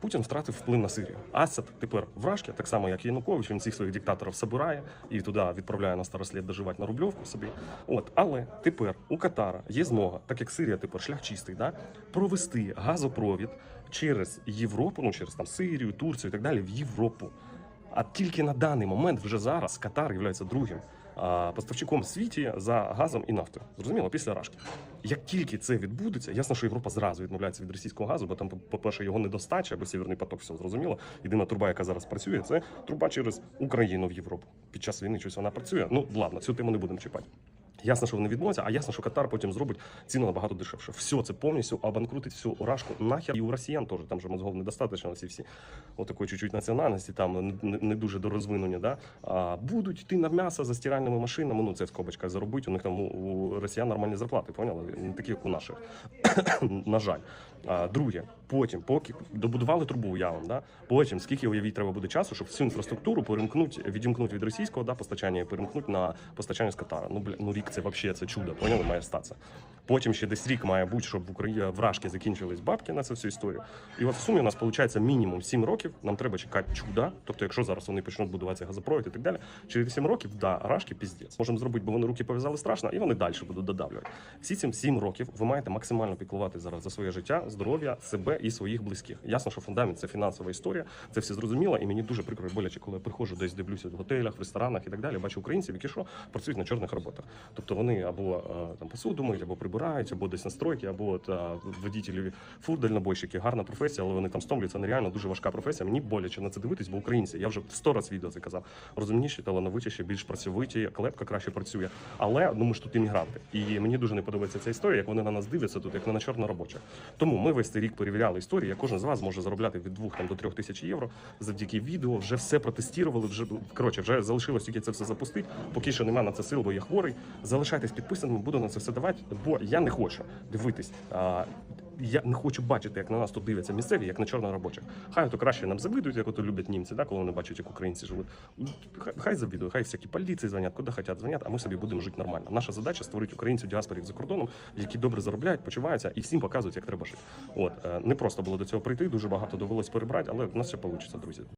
Путін втратив вплив на Сирію. Асад тепер вражки, так само як Янукович, він всіх своїх диктаторів собирає і туди відправляє на старослід доживати на рубльовку собі. От, але тепер у Катара є змога, так як Сирія тепер шлях чистий, да, провести газопровід через Європу, ну через там Сирію, Турцію і так далі, в Європу. А тільки на даний момент, вже зараз, Катар є другим поставщиком в світі за газом і нафтою. Зрозуміло, після Рашки. Як тільки це відбудеться, ясно, що Європа зразу відмовляється від російського газу, бо там, по-перше, його недостача, або Сіверний поток, все зрозуміло. Єдина труба, яка зараз працює, це труба через Україну в Європу. Під час війни щось вона працює. Ну ладно, цю тему не будемо чіпати. Ясно, що вони відмовляться, а ясно, що Катар потім зробить ціну набагато дешевше. Все це повністю обанкрутить всю рашку нахер. І у росіян теж там же мозгов недостатньо, всі всі отакої чуть-чуть національності, там не, не- дуже дорозвинені, да? а, будуть йти на м'ясо за стиральними машинами. Ну це скобочка заробить. У них там у, у росіян нормальні зарплати, поняли? Не такі, як у наших. на жаль. А, друге, потім, поки добудували трубу уявом, да? потім скільки уявіть треба буде часу, щоб всю інфраструктуру перемкнуть, відімкнуть від російського да, постачання і перемкнуть на постачання з Катара. Ну бля, ну рік це взагалі це чудо, поняли, має статися. Потім ще десь рік має бути, щоб в Україні в Рашки закінчились бабки на цю всю історію. І от в сумі у нас виходить мінімум 7 років. Нам треба чекати чуда. Тобто, якщо зараз вони почнуть будуватися газопровід і так далі, через 7 років да, Рашки піздець. Можемо зробити, бо вони руки пов'язали страшно, і вони далі будуть додавлювати. Всі цим 7 років ви маєте максимально піклувати зараз за своє життя, здоров'я, себе і своїх близьких. Ясно, що фундамент це фінансова історія, це все зрозуміло, і мені дуже прикро і боляче, коли я приходжу десь дивлюся в готелях, в ресторанах і так далі. Бачу українців, які що працюють на чорних роботах. Тобто вони або е, там посуду миють, або прибирають, або десь на стройки, або е, водітелі фур дальнобойщики. Гарна професія, але вони там стомлюються. Нереально дуже важка професія. Мені боляче на це дивитись, бо українці. Я вже сто раз відео це казав. Розумніші, талановитіші, більш працьовиті, клепка краще працює. Але ну ми ж тут іммігранти. І мені дуже не подобається ця історія, як вони на нас дивляться тут, як на чорноробочих. Тому ми весь цей рік перевіряли історії. як Кожен з вас може заробляти від 2 там, до 3 тисяч євро завдяки відео. Вже все протестували. Вже коротше, вже залишилось тільки це все запустити. Поки що немає на це сил, бо я хворий. Залишайтесь підписаними, буду на це все давати, бо я не хочу дивитись. Я не хочу бачити, як на нас тут дивляться місцеві, як на чорноробочих. Хай то краще нам завидують, як ото люблять німці, да, коли вони бачать, як українці живуть. Хай, хай завідують, хай всякі поліції дзвонять, куди хочуть дзвонять, а ми собі будемо жити нормально. Наша задача створити українців діаспорів за кордоном, які добре заробляють, почуваються і всім показують, як треба жити. От е, не просто було до цього прийти, дуже багато довелось перебрати, але в нас все вийде, друзі.